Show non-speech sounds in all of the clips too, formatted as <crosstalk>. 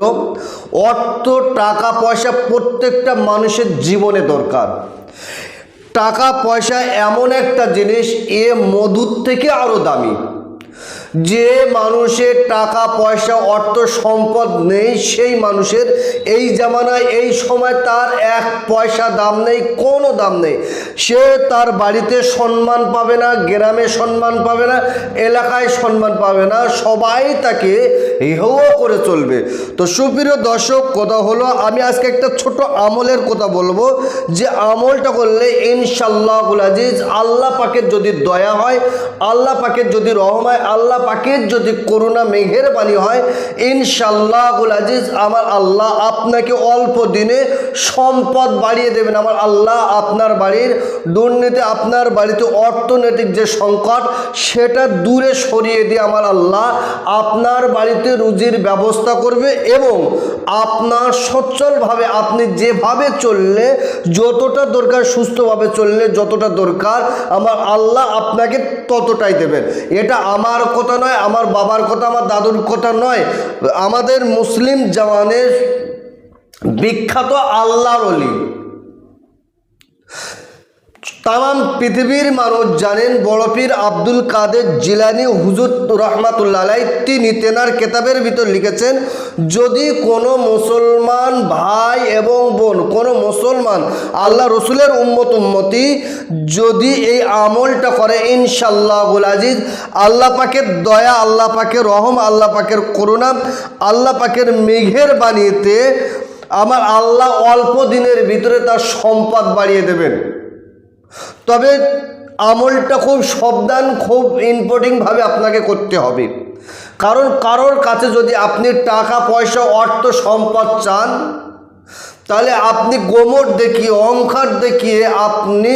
অর্থ, টাকা, পয়সা প্রত্যেকটা মানুষের জীবনে দরকার। টাকা, পয়সা এমন একটা জিনিস, এ মধুর থেকে আরও দামি। যে মানুষের টাকা, পয়সা, অর্থ, সম্পদ নেই, সেই মানুষের এই জামানায়, এই সময় তার এক পয়সা দাম নেই, কোনো দাম নেই। সে তার বাড়িতে সম্মান পাবে না, গ্রামে সম্মান পাবে না, এলাকায় সম্মান পাবে না, সবাই তাকে হেও করে চলবে। তো সুপ্রিয় দর্শক, কথা হলো, আমি আজকে একটা ছোট আমলের কথা বলব। যে আমলটা করলে ইনশাল্লাহ আজিজ আল্লাহ পাকের যদি দয়া হয়, আল্লাহ পাকের যদি রহম হয়, আল্লাহ পাকের যদি করুণা মেঘের বাণী হয় ইনশাল্লাহ আজিজ আমার আল্লাহ আপনাকে অল্প দিনে সম্পদ বাড়িয়ে দেবেন। আমার আল্লাহ আপনার বাড়ির দুর্নীতি, আপনার বাড়িতে অর্থনৈতিক যে সংকট, সেটা দূরে সরিয়ে দিয়ে আমার আল্লাহ আপনার বাড়িতে রুজির ব্যবস্থা করবে এবং আপনার সচ্ছলভাবে আপনি যেভাবে চললে, যতটা দরকার সুস্থভাবে চললে যতটা দরকার, আমার আল্লাহ আপনাকে ততটাই দেবেন। এটা আমার কথা নয় আমার বাবার কথা আমার দাদুর কথা নয়। আমাদের মুসলিম জামানের বিখ্যাত আল্লাহর অলি। তাম পৃথিবীর মানুষ জানেন বড়পীর আব্দুল কাদের জিলানি হুজুর রহমাতুল্লাহ তিনি তেনার কেতাবের ভিতর লিখেছেন, যদি কোনো মুসলমান ভাই এবং বোন, কোনো মুসলমান আল্লাহ রসুলের উম্মত উম্মতি, যদি এই আমলটা করে ইনশাল্লাহ আজিজ, আল্লাহ পাকের দয়া, আল্লাহ পাকের রহম, আল্লাহ পাকের করুণা, আল্লাহ পাকের মেঘের বানিয়েতে আমার আল্লাহ অল্প দিনের ভিতরে তার সম্পদ বাড়িয়ে দেবেন। তবে আমলটা খুব সাবধান, খুব ইম্পর্টেন্টভাবে আপনাকে করতে হবে। কারণ কারোর কাছে যদি আপনি টাকা, পয়সা, অর্থ, সম্পদ চান, তাহলে আপনি গোমর দেখিয়ে অঙ্কার দেখিয়ে আপনি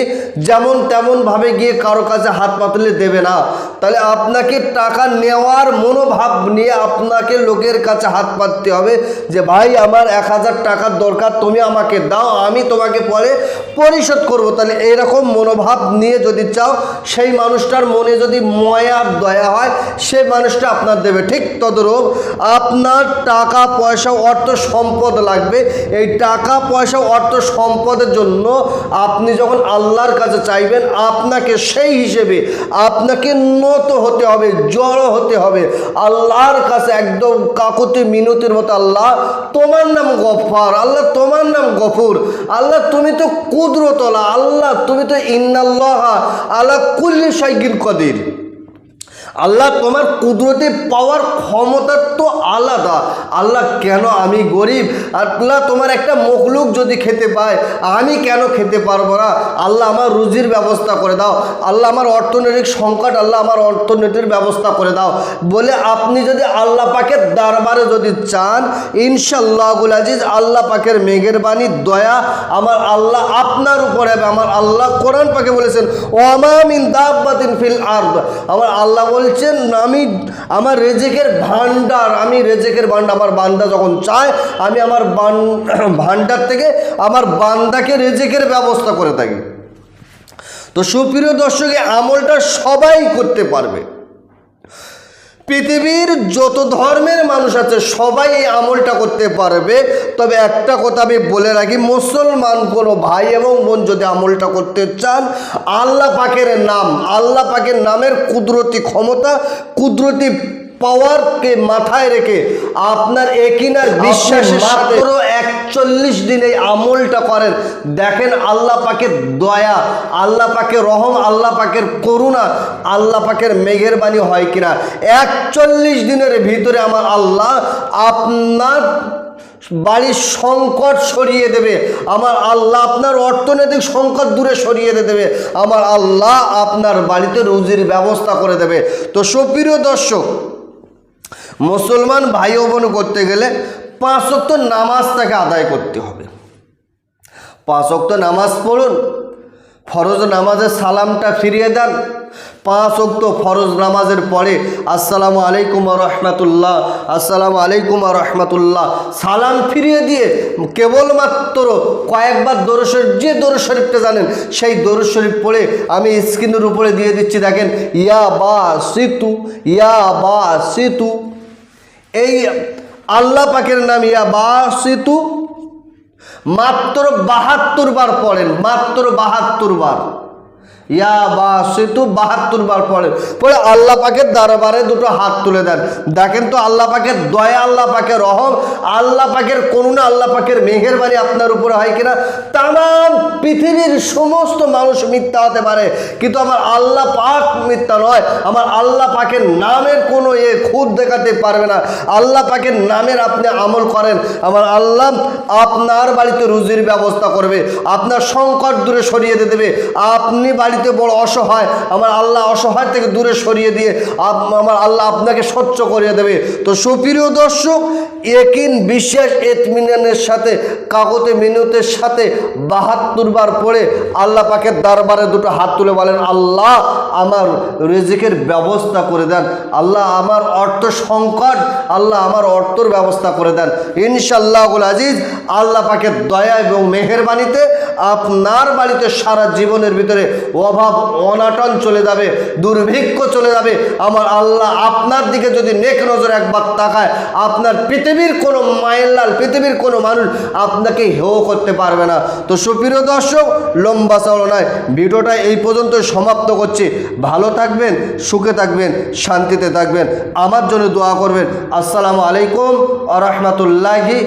যেমন তেমনভাবে গিয়ে কারও কাছে হাত পাতলে দেবে না। তাহলে আপনাকে টাকা নেওয়ার মনোভাব নিয়ে আপনাকে লোকের কাছে হাত পাততে হবে যে, ভাই, আমার এক হাজার টাকার দরকার, তুমি আমাকে দাও, আমি তোমাকে পরে পরিশোধ করব, তাহলে এইরকম মনোভাব নিয়ে যদি চাও, সেই মানুষটার মনে যদি ময়ার দয়া হয়, সে মানুষটা আপনার দেবে। ঠিক তদরূপ আপনার টাকা, পয়সা, অর্থ, সম্পদ লাগবে। এই টাকা, পয়সা, অর্থ, সম্পদের জন্য আপনি যখন আল্লাহর কাছে চাইবেন, আপনাকে সেই হিসেবে আপনাকে নত হতে হবে, জড়ো হতে হবে। আল্লাহর কাছে একদম কাকুতি মিনতির মতো, আল্লাহ তোমার নাম গফার, আল্লাহ তোমার নাম গফুর, আল্লাহ তুমি তো কুদরতলা আল্লাহ তুমি তো ইন্নাল্লাহা আল্লাহ কুল্লি সাইগির কদির। আল্লাহ তোমার কুদরতে পাওয়ার ক্ষমতা তো আলাদা। আল্লাহ, কেন আমি গরিব? আল্লাহ, তোমার একটা মখলুক যদি খেতে পায়, আমি কেন খেতে পারব না? আল্লাহ, আমার রুজির ব্যবস্থা করে দাও। আল্লাহ, আমার অর্থনৈতিক সংকট, আল্লাহ, আমার অর্থনীতির ব্যবস্থা করে দাও। বলে আপনি যদি আল্লাহ পাকের দরবারে যদি চান ইনশাল্লাহুল আজিজ, আল্লাহ পাকের মেঘের বাণী দয়া আমার আল্লাহ আপনার উপরে আমার আল্লাহ কোরআন পাকে বলেছেন ওয়ামামিন দাব্বাতিন ফিল আরদ। আমার আল্লাহ বলছেন, আমি, আমার রেজেকের ভান্ডার আমি রেজেকের ভান্ডার আমার বান্দা যখন চায়, আমি আমার বান <clears throat> ভান্ডার থেকে আমার বান্দাকে রেজেকের ব্যবস্থা করে থাকি। তো সুপ্রিয় দর্শকে আমলটা সবাই করতে পারবে। পৃথিবীর যত ধর্মের মানুষ আছে সবাই এই আমলটা করতে পারবে। তবে একটা কথা আমি বলে রাখি মুসলমান কোনো ভাই এবং বোন যদি আমলটা করতে চান আল্লাহ পাকের নাম আল্লাহ পাকের নামের কুদরতি ক্ষমতা কুদরতি পাওয়ারকে মাথায় রেখে আপনার একিনার বিশ্বাসের সাথে একচল্লিশ দিন এই আমলটা করেন। দেখেন আল্লাহ পাকের দয়া, আল্লাহ পাকের রহম, আল্লাহ পাকের করুণা, আল্লাহ পাকের মেঘের বাণী হয় কিনা। একচল্লিশ দিনের ভিতরে আমার আল্লাহ আপনার বাড়ির সংকট সরিয়ে দেবে। আমার আল্লাহ আপনার অর্থনৈতিক সংকট দূরে সরিয়ে দেবে। আমার আল্লাহ আপনার বাড়িতে রুজির ব্যবস্থা করে দেবে। তো সুপ্রিয় দর্শক, মুসলমান ভাই বোন করতে গেলে পাঁচ অক্ত নামাজ তাকে আদায় করতে হবে। পাঁচ অক্ত নামাজ পড়ুন, ফরজ নামাজের সালামটা ফিরিয়ে দেন। পাঁচ অক্ত ফরজ নামাজের পরে আসসালামু আলাইকুম রহমাতুল্লাহ, আসসালামু আলাইকুম রহমাতুল্লাহ, সালাম ফিরিয়ে দিয়ে কেবলমাত্র কয়েকবার শরীফ, যে দরুদ শরীফটা জানেন, সেই দরুদ শরীফ পড়ে আমি স্ক্রিনের উপরে দিয়ে দিচ্ছি, দেখেন, ইয়া বা সিতু ইয়া বা সিতু এই আল্লাহ পাকের নাম ইয়া বাসিতু মাত্র বাহাত্তর বার পড়েন মাত্র বাহাত্তর বার। ইয়া বা সেতু বাহাত্তর বার পড়েন পরে আল্লাহ পাকের দরবারে দুটো হাত তুলে দেন। দেখেন তো আল্লাহ পাকের দয়া, আল্লাহ পাকের রহম, আল্লাহ পাকের করুণা, আল্লাহ পাকের মেহেরবানি আপনার উপরে হয় কিনা? তাম পৃথিবীর সমস্ত মানুষ মিথ্যা হতে পারে। কিন্তু আমার আল্লাহ পাক মিথ্যা নয়। আমার আল্লাহ পাকের নামের কোনো এ খুদ দেখাতে পারবে না। আল্লাহ পাকের নামের আপনি আমল করেন। আমার আল্লাহ আপনার বাড়িতে রুজির ব্যবস্থা করবে। আপনার সংকট দূরে সরিয়ে দিয়ে দেবে। আপনি বাড়িতে বড় অসহায়, আমার আল্লাহ অসহায় থেকে দূরে সরিয়ে দিয়ে আমার আল্লাহ আপনাকে স্বচ্ছ করিয়ে দেবে। তো সুপ্রিয় দর্শক, একিন বিশ্বাস এতমিনানের সাথে কাগতে মিনতের সাথে বাহাত্তর বার পড়ে আল্লাহ পাকের দরবারে দুটো হাত তুলে বলেন, আল্লাহ আমার রেজিকের ব্যবস্থা করে দেন। আল্লাহ আমার অর্থ সংকট, আল্লাহ আমার অর্থর ব্যবস্থা করে দেন। ইনশাল্লাহুল আজিজ, আল্লাহ পাকের দয়া এবং মেহেরবানিতে আপনার বাড়িতে সারা জীবনের ভিতরে অভাব, অনাটন চলে যাবে, দুর্ভিক্ষ চলে যাবে। আমার আল্লাহ আপনার দিকে যদি নেক নজর একবার তাকায়, আপনার পৃথিবীর কোনো মায়ের লাল, পৃথিবীর কোনো মানুষ আপনাকে হেও করতে পারবে না। তো সুপ্রিয় দর্শক, লম্বা চাওয়া নয় ভিডিওটা এই পর্যন্ত সমাপ্ত করছি। ভালো থাকবেন, সুখে থাকবেন, শান্তিতে থাকবেন। আমার জন্য দোয়া করবেন। আসসালামু আলাইকুম আ রহমতুল্লাহি